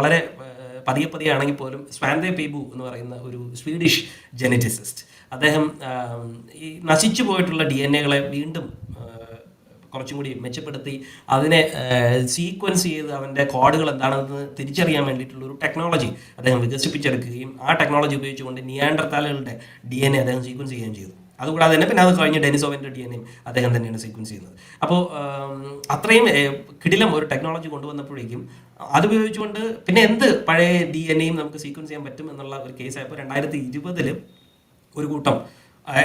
വളരെ പതിയെ പതിയെ ആണെങ്കിൽ പോലും സ്വാൻഡെ പീബു എന്ന് പറയുന്ന ഒരു സ്വീഡിഷ് ജെനറ്റിസിസ്റ്റ്. അദ്ദേഹം ഈ നശിച്ചു പോയിട്ടുള്ള ഡി എൻ എകളെ വീണ്ടും കുറച്ചും കൂടി മെച്ചപ്പെടുത്തി. അതിനെ സീക്വൻസ് ചെയ്ത് അവന്റെ കോഡുകൾ എന്താണെന്ന് തിരിച്ചറിയാൻ വേണ്ടിയിട്ടുള്ള ഒരു ടെക്നോളജി അദ്ദേഹം വികസിപ്പിച്ചെടുക്കുകയും ആ ടെക്നോളജി ഉപയോഗിച്ചുകൊണ്ട് നിയാൻഡർത്താലുകളുടെ ഡി എൻ എ അദ്ദേഹം സീക്വൻസ് ചെയ്യുകയും ചെയ്തു. അതുകൂടാതെ തന്നെ പിന്നെ അത് കഴിഞ്ഞ് ഡെനിസോവിന്റെ ഡി എൻ എം അദ്ദേഹം തന്നെയാണ് സീക്വൻസ് ചെയ്യുന്നത്. അപ്പോൾ അത്രയും കിടിലം ഒരു ടെക്നോളജി കൊണ്ടുവന്നപ്പോഴേക്കും അത് ഉപയോഗിച്ചുകൊണ്ട് പിന്നെ എന്ത് പഴയ ഡി എൻ എയും നമുക്ക് സീക്വൻസ് ചെയ്യാൻ പറ്റും എന്നുള്ള ഒരു കേസായപ്പോൾ രണ്ടായിരത്തി ഇരുപതിൽ ഒരു കൂട്ടം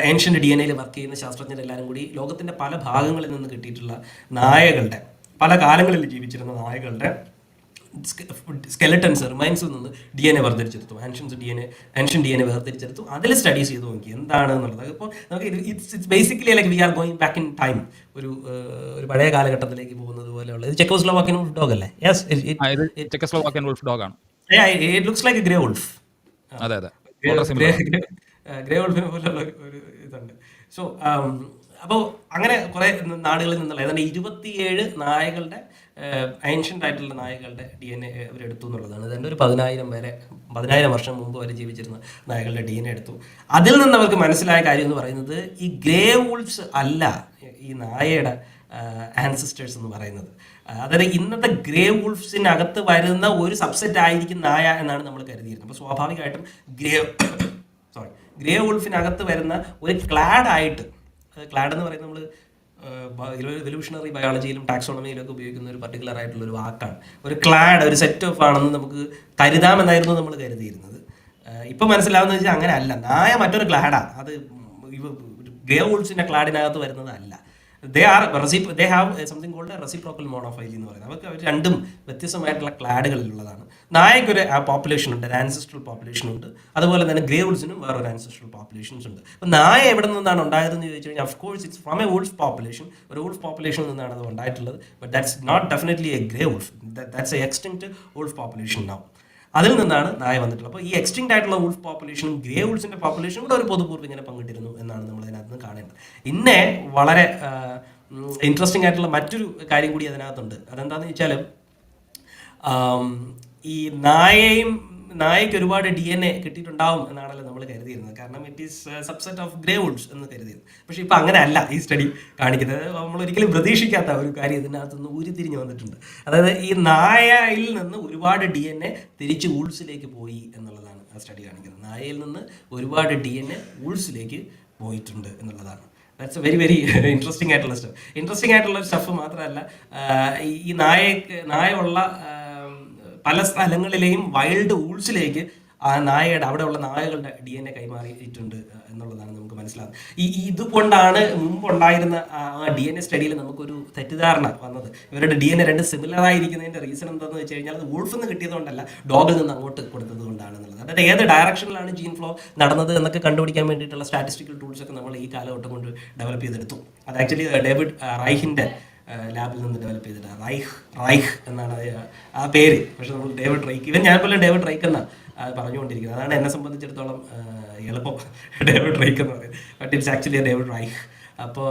ഏൻഷ്യന്റ് ഡി എൻ എയിൽ വർക്ക് ചെയ്യുന്ന ശാസ്ത്രജ്ഞരെല്ലാവരും കൂടി ലോകത്തിന്റെ പല ഭാഗങ്ങളിൽ നിന്ന് കിട്ടിയിട്ടുള്ള നായകളുടെ പല കാലങ്ങളിൽ ജീവിച്ചിരുന്ന നായകളുടെ സ്കെലറ്റൻസ് റിമൈൻസിൽ നിന്ന് D N A വേർതിരിച്ചെടുത്തു. Ancients D N A ancient D N A വേർതിരിച്ചെടുത്തു. അതിൽ സ്റ്റഡീസ് ചെയ്ത് നോക്കി. എന്താണ് എന്നുള്ളത് അപ്പോൾ നമുക്ക് ഇത് it's it's basically like we are going back in time ഒരു ഒരു പഴയ കാലഘട്ടത്തിലേക്ക് പോകുന്നത് പോലെയുള്ള ഇത് ചെക്കോസ്ലോവാക്കിൻ ഡോഗ് അല്ലേ? യെസ് ചെക്കസ്ലോവാക്കിയൻ ഉൾഫ് ഡോഗ് ആണ്. It looks like grey wolf അതെ അതെ. ഗ്രേ ഉൾഫിനെ പോലെയുള്ള ഒരു ഇതുണ്ട്. സോ അപ്പോൾ അങ്ങനെ കുറെ നാടുകളിൽ നിന്നുള്ള ഏതാണ്ട് ഇരുപത്തിയേഴ് നായകളുടെ ഏൻഷ്യന്റ് ആയിട്ടുള്ള നായകളുടെ ഡി എൻ എ അവരെടുത്തു എന്നുള്ളതാണ്. ഏതാണ്ട് ഒരു പതിനായിരം വരെ പതിനായിരം വർഷം മുമ്പ് വരെ ജീവിച്ചിരുന്ന നായകളുടെ ഡി എൻ എ എടുത്തു. അതിൽ നിന്ന് അവർക്ക് മനസ്സിലായ കാര്യം എന്ന് പറയുന്നത് ഈ ഗ്രേ വൂൾഫ്സ് അല്ല ഈ നായയുടെ ആൻസിസ്റ്റേഴ്സ് എന്ന് പറയുന്നത്. അതായത് ഇന്നത്തെ ഗ്രേ വുൾഫ്സിനകത്ത് വരുന്ന ഒരു സബ്സെറ്റ് ആയിരിക്കും നായ എന്നാണ് നമ്മൾ കരുതിയിരുന്നത്. അപ്പോൾ സ്വാഭാവികമായിട്ടും ഗ്രേ സോറി ഗ്രേ വുൾഫിനകത്ത് വരുന്ന ഒരു ക്ലാഡ് ആയിട്ട് ക്ലാഡ് എന്ന് പറയുന്നത് നമ്മൾ എവല്യൂഷണറി ബയോളജിയിലും ടാക്സോണമിയിലും ഒക്കെ ഉപയോഗിക്കുന്ന ഒരു പർട്ടിക്കുലർ ആയിട്ടുള്ള ഒരു വാക്കാണ്. ഒരു ക്ലാഡ് ഒരു സെറ്റ് ഓഫ് ആണെന്ന് നമുക്ക് കരുതാമെന്നായിരുന്നു നമ്മൾ കരുതിയിരുന്നത്. ഇപ്പം മനസ്സിലാവുന്ന വെച്ചാൽ അങ്ങനെ അല്ല നായ മറ്റൊരു ക്ലാഡാണ് അത് ഗ്രേ വൂൾസിന്റെ ക്ലാഡിനകത്ത് വരുന്നതല്ല. They are റെസി they have something called reciprocal monophyly എന്ന് പറയുന്നത്. അവർക്ക് അവർ രണ്ടും വ്യത്യസ്തമായിട്ടുള്ള ക്ലാഡുകളിലുള്ളതാണ്. നായക്കൊരു പോപ്പുലേഷൻ ഉണ്ട് ഒരു ആൻസിസ്ട്രൽ പോപ്പുലേഷൻ ഉണ്ട്. അതുപോലെ തന്നെ ഗ്രേ വുൾസിനും വേറൊരു ആൻസിസ്ട്രൽ പോപ്പുലേഷൻസ് ഉണ്ട്. അപ്പോൾ നായ എവിടെ നിന്നാണ് ഉണ്ടായതെന്ന് ചോദിച്ചു കഴിഞ്ഞാൽ of course it's from a wolf population ഒരു വുൾഫ് പോപ്പുലേഷനിൽ നിന്നാണ് അത് ഉണ്ടായിട്ടുള്ളത്. But that's not definitely a grey wolf that's a extinct wolf population നാവും അതിൽ നിന്നാണ് നായ വന്നിട്ടുള്ളത്. അപ്പോൾ ഈ എക്സ്റ്റിങ്ക്ട് ആയിട്ടുള്ള വുൾഫ് പോപ്പുലേഷനും ഗ്രേ വുൾസിന്റെ പോപ്പുലേഷനും കൂടെ ഒരു പൊതുപൂർവം ഇങ്ങനെ പങ്കിട്ടിരുന്നു എന്നാണ് നമ്മൾ അതിനകത്ത് നിന്ന് കാണേണ്ടത്. ഇന്നേ വളരെ ഇൻട്രസ്റ്റിംഗ് ആയിട്ടുള്ള മറ്റൊരു കാര്യം കൂടി അതിനകത്തുണ്ട്. അതെന്താണെന്ന് വെച്ചാൽ ഈ നായയും നായയ്ക്ക് ഒരുപാട് ഡി എൻ എ കിട്ടിയിട്ടുണ്ടാവും എന്നാണല്ലോ നമ്മൾ കരുതിയിരുന്നത്. കാരണം it is subset of grey wolves എന്ന് കരുതിയിരുന്നു. പക്ഷെ ഇപ്പം അങ്ങനെ അല്ല ഈ സ്റ്റഡി കാണിക്കുന്നത്. നമ്മൾ ഒരിക്കലും പ്രതീക്ഷിക്കാത്ത ഒരു കാര്യം ഇതിനകത്തുനിന്ന് ഉരുത്തിരിഞ്ഞു വന്നിട്ടുണ്ട്. അതായത് ഈ നായയിൽ നിന്ന് ഒരുപാട് ഡി എൻ എ തിരിച്ച് വൂൾസിലേക്ക് പോയി എന്നുള്ളതാണ് ആ സ്റ്റഡി കാണിക്കുന്നത്. നായയിൽ നിന്ന് ഒരുപാട് ഡി എൻ എ വൂൾസിലേക്ക് പോയിട്ടുണ്ട് എന്നുള്ളതാണ്. That's a very very interesting ആയിട്ടുള്ള സ്റ്റഫ് ഇൻട്രസ്റ്റിംഗ് ആയിട്ടുള്ള സ്റ്റഫ് മാത്രമല്ല ഈ- നായ നായ ഉള്ള പല സ്ഥലങ്ങളിലെയും വൈൽഡ് ഊൾസിലേക്ക് ആ നായയുടെ അവിടെയുള്ള നായകളുടെ ഡി എൻ എ കൈമാറിയിട്ടുണ്ട് എന്നുള്ളതാണ് നമുക്ക് മനസ്സിലാകുന്നത് ഈ ഇതുകൊണ്ടാണ് മുമ്പുണ്ടായിരുന്ന ആ ഡി എൻ എ സ്റ്റഡിയിൽ നമുക്കൊരു തെറ്റിദ്ധാരണ വന്നത്. ഇവരുടെ ഡി എൻ എ രണ്ട് സിമിലർ ആയിരിക്കുന്നതിന്റെ റീസൺ എന്താണെന്ന് വെച്ച് കഴിഞ്ഞാൽ അത് വൂൾഫിൽ നിന്ന് കിട്ടിയതുകൊണ്ടല്ല ഡോഗിൽ നിന്ന് അങ്ങോട്ട് കൊടുത്തത് കൊണ്ടാണെന്നുള്ളത് അതായത് ഏത് ഡയറക്ഷനിലാണ് ജീൻ ഫ്ലോ നടന്നത് എന്നൊക്കെ കണ്ടുപിടിക്കാൻ വേണ്ടിയിട്ടുള്ള സ്റ്റാറ്റിസ്റ്റിക്കൽ ടൂൾസ് ഒക്കെ നമ്മൾ ഈ കാലഘട്ടം കൊണ്ട് ഡെവലപ്പ് ചെയ്തെടുത്തു. അത് ആക്ച്വലി ഡേവിഡ് റൈഹിന്റെ ലാബിൽ നിന്ന് ഡെവലപ്പ് ചെയ്തിട്ട് റൈഹ് റൈഹ് എന്നാണ് ആ പേര്. പക്ഷെ നമ്മൾ ഡേവിഡ് റൈക്ക് ഇവൻ ഞാൻ പോലും ഡേവിഡ് റൈക്ക് എന്നാണ് പറഞ്ഞുകൊണ്ടിരിക്കുന്നത്. അതാണ് എന്നെ സംബന്ധിച്ചിടത്തോളം എളുപ്പം ഡേവിഡ് റൈക്ക് എന്ന് പറയുന്നത്. But it's actually David Reich അപ്പോൾ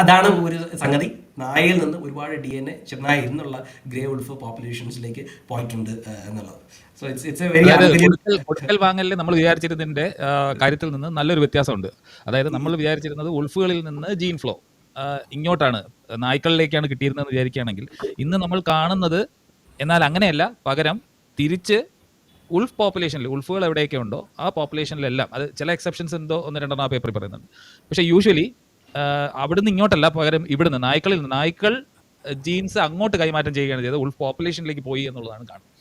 അതാണ് ഒരു സംഗതി. നായയിൽ നിന്ന് ഒരുപാട് ഡി എൻ എ ചെന്നായി എന്നുള്ള ഗ്രേ ഉൾഫ് പോപ്പുലേഷൻസിലേക്ക് പോയിട്ടുണ്ട് എന്നുള്ളത്. So it's it's a very കൊടുക്കൽ വാങ്ങലിൽ നമ്മൾ വിചാരിച്ചിരുന്നതിന്റെ കാര്യത്തിൽ നിന്ന് നല്ലൊരു വ്യത്യാസമുണ്ട്. അതായത് നമ്മൾ വിചാരിച്ചിരുന്നത് ഉൾഫുകളിൽ നിന്ന് ജീൻ ഫ്ലോ. ഇങ്ങോട്ടാണ് നായ്ക്കളിലേക്കാണ് കിട്ടിയിരുന്നതെന്ന് വിചാരിക്കുകയാണെങ്കിൽ ഇന്ന് നമ്മൾ കാണുന്നത് എന്നാൽ അങ്ങനെയല്ല പകരം തിരിച്ച് ഉൾഫ് പോപ്പുലേഷനിൽ ഉൾഫുകൾ എവിടെയൊക്കെ ഉണ്ടോ ആ പോപ്പുലേഷനിലെല്ലാം അത് ചില എക്സെപ്ഷൻസ് എന്തോ ഒന്ന് രണ്ടെണ്ണം ആ പേപ്പറിൽ പറയുന്നുണ്ട്. പക്ഷേ യൂഷ്വലി അവിടുന്ന് ഇങ്ങോട്ടല്ല പകരം ഇവിടുന്ന് നായ്ക്കളിൽ നിന്ന് നായ്ക്കൾ ജീൻസ് അങ്ങോട്ട് കൈമാറ്റം ചെയ്യുകയാണ് ചെയ്തത് ഉൾഫ് പോപ്പുലേഷനിലേക്ക് പോയി എന്നുള്ളതാണ് കാണുന്നത്.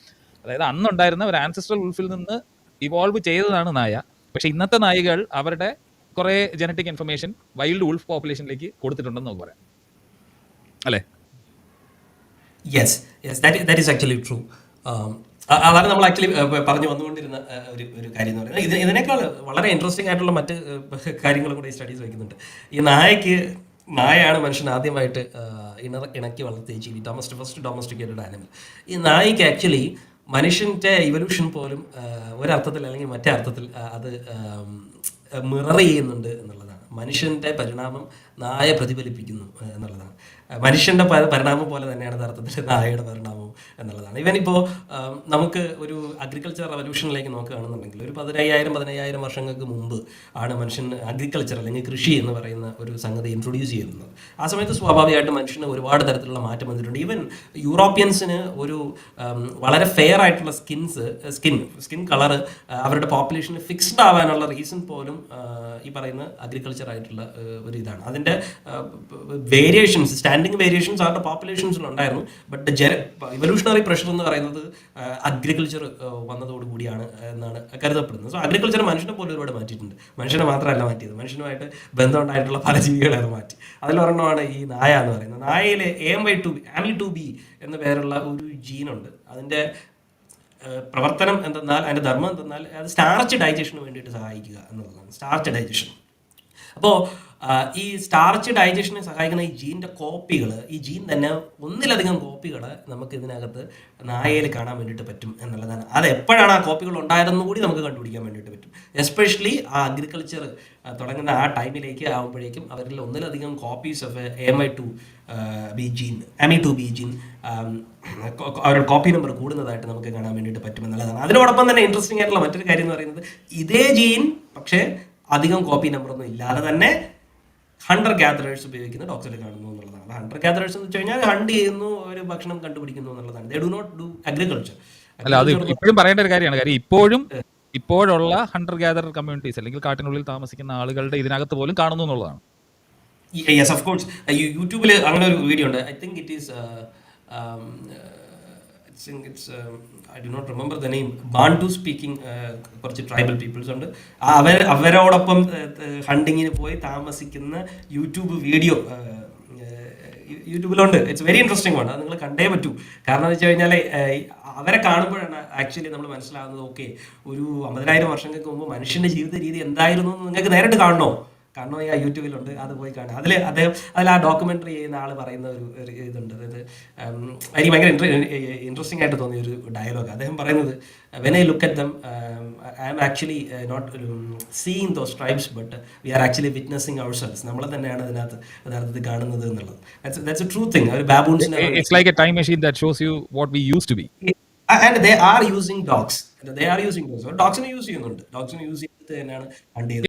അതായത് അന്നുണ്ടായിരുന്ന ഒരു ആൻസിസ്ട്രൽ ഉൾഫിൽ നിന്ന് ഇവോൾവ് ചെയ്തതാണ് നായ പക്ഷെ ഇന്നത്തെ നായികൾ അവരുടെ കുറെ ജനറ്റിക് ഇൻഫർമേഷൻ വൈൽഡ് ഉൾഫ് പോപ്പുലേഷനിലേക്ക് കൊടുത്തിട്ടുണ്ടെന്ന് നമുക്ക് പറയാം. അല്ലേ? Yes yes that is actually true അതാണ് നമ്മൾ ആക്ച്വലി പറഞ്ഞു വന്നുകൊണ്ടിരുന്ന ഒരു ഒരു കാര്യം എന്ന് പറയുന്നത്. ഇത് ഇതിനേക്കാൾ വളരെ ഇൻട്രസ്റ്റിംഗ് ആയിട്ടുള്ള മറ്റ് കാര്യങ്ങൾ കൂടെ സ്റ്റഡീസ് വയ്ക്കുന്നുണ്ട്. ഈ നായക്ക് നായയാണ് മനുഷ്യൻ ആദ്യമായിട്ട് ഇണ ഇണക്കി വളർത്തിയ ജീവി ഡൊമസ്റ്റിക് ഫസ്റ്റ് ഡൊമസ്റ്റിക്കേറ്റഡ് ആനിമൽ ഈ നായിക്ക് ആക്ച്വലി മനുഷ്യന്റെ ഇവല്യൂഷൻ പോലും ഒരർത്ഥത്തിൽ അല്ലെങ്കിൽ മറ്റേ അർത്ഥത്തിൽ അത് മിറർ ചെയ്യുന്നുണ്ട് എന്നുള്ളതാണ്. മനുഷ്യന്റെ പരിണാമം നായ പ്രതിഫലിപ്പിക്കുന്നു എന്നുള്ളതാണ്. മനുഷ്യന്റെ പരിണാമം പോലെ തന്നെയാണ് അർത്ഥത്തിൽ നായയുടെ പരിണാമം എന്നുള്ളതാണ്. ഇവൻ ഇപ്പോൾ നമുക്ക് ഒരു അഗ്രികൾച്ചർ റവല്യൂഷനിലേക്ക് നോക്കുകയാണെന്നുണ്ടെങ്കിൽ ഒരു പതിനയ്യായിരം പതിനയ്യായിരം വർഷങ്ങൾക്ക് മുമ്പ് ആണ് മനുഷ്യൻ അഗ്രികൾച്ചർ അല്ലെങ്കിൽ കൃഷി എന്ന് പറയുന്ന ഒരു സംഗതി ഇൻട്രൊഡ്യൂസ് ചെയ്യുന്നത്. ആ സമയത്ത് സ്വാഭാവികമായിട്ട് മനുഷ്യന് ഒരുപാട് തരത്തിലുള്ള മാറ്റം വന്നിട്ടുണ്ട്. ഈവൻ യൂറോപ്യൻസിന് ഒരു വളരെ ഫെയർ ആയിട്ടുള്ള സ്കിൻസ് സ്കിൻ സ്കിൻ കളർ അവരുടെ പോപ്പുലേഷന് ഫിക്സ്ഡ് ആവാനുള്ള റീസൺ പോലും ഈ പറയുന്ന അഗ്രികൾച്ചർ ആയിട്ടുള്ള ഒരു ഇതാണ്. അതിന്റെ വേരിയേഷൻസ് സ്റ്റാൻഡിങ് വേരിയേഷൻസ് അവരുടെ പോപ്പുലേഷൻസിൽ ഉണ്ടായിരുന്നു. ബട്ട് ജന ഇവല്യൂഷണറി പ്രഷർ എന്ന് പറയുന്നത് അഗ്രികൾച്ചർ വന്നതോടുകൂടിയാണ് എന്നാണ് കരുതപ്പെടുന്നത്. സോ അഗ്രികൾച്ചർ മനുഷ്യനെ പോലും ഒരുപാട് മാറ്റിയിട്ടുണ്ട്. മനുഷ്യനെ മാത്രമല്ല മാറ്റിയത്. മനുഷ്യനുമായിട്ട് ബന്ധമുണ്ടായിട്ടുള്ള പല ജീവികളെ അത് മാറ്റി അതിലൊരെണ്ണമാണ് ഈ നായ എന്ന് പറയുന്നത്. നായയിലെ എം വൈ ടു ആമി ടു ബി എന്ന പേരുള്ള ഒരു ജീനുണ്ട്. അതിന്റെ പ്രവർത്തനം എന്തെന്നാൽ അതിന്റെ ധർമ്മം എന്തെന്നാൽ അത് സ്റ്റാർച്ച് ഡൈജഷന് വേണ്ടിയിട്ട് സഹായിക്കുക എന്നുള്ളതാണ്. സ്റ്റാർച്ച് ഡൈജഷൻ അപ്പോൾ ഈ സ്റ്റാർച്ച് ഡൈജഷനെ സഹായിക്കുന്ന ഈ ജീന്റെ കോപ്പികൾ ഈ ജീൻ തന്നെ ഒന്നിലധികം കോപ്പികൾ നമുക്ക് ഇതിനകത്ത് നായയിൽ കാണാൻ വേണ്ടിയിട്ട് പറ്റും എന്നുള്ളതാണ്. അത് എപ്പോഴാണ് ആ കോപ്പികൾ ഉണ്ടായതെന്ന് കൂടി നമുക്ക് കണ്ടുപിടിക്കാൻ വേണ്ടിയിട്ട് പറ്റും. എസ്പെഷ്യലി ആ അഗ്രികൾച്ചർ തുടങ്ങുന്ന ആ ടൈമിലേക്ക് ആകുമ്പോഴേക്കും അവരിൽ ഒന്നിലധികം copies of M I two B gene M I two B gene അവരുടെ കോപ്പി നമ്പർ കൂടുന്നതായിട്ട് നമുക്ക് കാണാൻ വേണ്ടിയിട്ട് പറ്റുമെന്നുള്ളതാണ് അതിനോടൊപ്പം തന്നെ ഇൻട്രസ്റ്റിംഗ് ആയിട്ടുള്ള മറ്റൊരു കാര്യം എന്ന് പറയുന്നത് ഇതേ ജീൻ പക്ഷേ അധികം കോപ്പി നമ്പറൊന്നും ഇല്ലാതെ തന്നെ ഹണ്ടർ ഗ്യാദറേഴ്സ് ഉപയോഗിക്കുന്ന ഡോക്സിൽ കാണുന്നു എന്നുള്ളതാണ്. ഹണ്ടർ ഗ്യാദറേഴ്സ് എന്ന് വെച്ച് കഴിഞ്ഞാൽ ഹണ്ട് ചെയ്യുന്നു ഒരു ഭക്ഷണം കണ്ടുപിടിക്കുന്നു എന്നുള്ളതാണ്. They do not do agriculture അല്ല അത് ഇപ്പോഴും പറയേണ്ട ഒരു കാര്യമാണ്. കാര്യം ഇപ്പോഴും ഇപ്പോഴുള്ള ഹണ്ടർ ഗ്യാദർ കമ്മ്യൂണിറ്റീസ് അല്ലെങ്കിൽ കാട്ടിനുള്ളിൽ താമസിക്കുന്ന ആളുകളുടെ ഇതിനകത്ത് പോലും കാണുന്നു എന്നുള്ളതാണ്. യെസ് ഓഫ് കോഴ്സ് യൂട്യൂബിൽ അങ്ങനെ ഒരു വീഡിയോ ഉണ്ട്. I think it is it's I do not remember the name born to speaking കുറച്ച് ട്രൈബൽ പീപ്പിൾസ് ഉണ്ട്. അവർ അവരോടൊപ്പം ഹണ്ടിങ്ങിന് പോയി താമസിക്കുന്ന യൂട്യൂബ് വീഡിയോ യൂട്യൂബിലുണ്ട്. ഇറ്റ്സ് വെരി ഇൻട്രസ്റ്റിംഗ് ആണ് അത് നിങ്ങൾ കണ്ടേ പറ്റൂ. കാരണം എന്ന് വെച്ച് കഴിഞ്ഞാൽ അവരെ കാണുമ്പോഴാണ് ആക്ച്വലി നമ്മൾ മനസ്സിലാകുന്നത് ഓക്കെ ഒരു അമ്പതിനായിരം വർഷങ്ങൾക്ക് മുമ്പ് മനുഷ്യന്റെ ജീവിത രീതി എന്തായിരുന്നു എന്ന് നിങ്ങൾക്ക് നേരിട്ട് കാണണോ? കാണണോ ആ യൂട്യൂബിലുണ്ട് അത് പോയി കാണുക. അതിൽ അദ്ദേഹം അതിൽ ആ ഡോക്യുമെന്ററി ചെയ്യുന്ന ആൾ പറയുന്ന ഒരു ഒരു ഇതുണ്ട്. അതായത് എനിക്ക് ഭയങ്കര ഇൻട്രസ്റ്റിംഗ് ആയിട്ട് തോന്നിയ ഒരു ഡയലോഗ് അദ്ദേഹം പറയുന്നത് when I look at them I am actually not seeing those tribes but we are actually witnessing ourselves നമ്മളെ തന്നെയാണ് അതിനകത്ത് യഥാർത്ഥത്തിൽ കാണുന്നത് എന്നുള്ളത്. ദാറ്റ്സ് എ ട്രൂ തിങ് ഒരു ബാബൂൺസിനെ it's like a time machine that shows you what we used to be and they are using dogs they are using dogs ഡോഗ്സിനെ use ചെയ്യുന്നുണ്ട്. ഡോഗ്സിനെ use ചെയ്തിട്ട് തന്നെയാണ് ചെയ്തത്.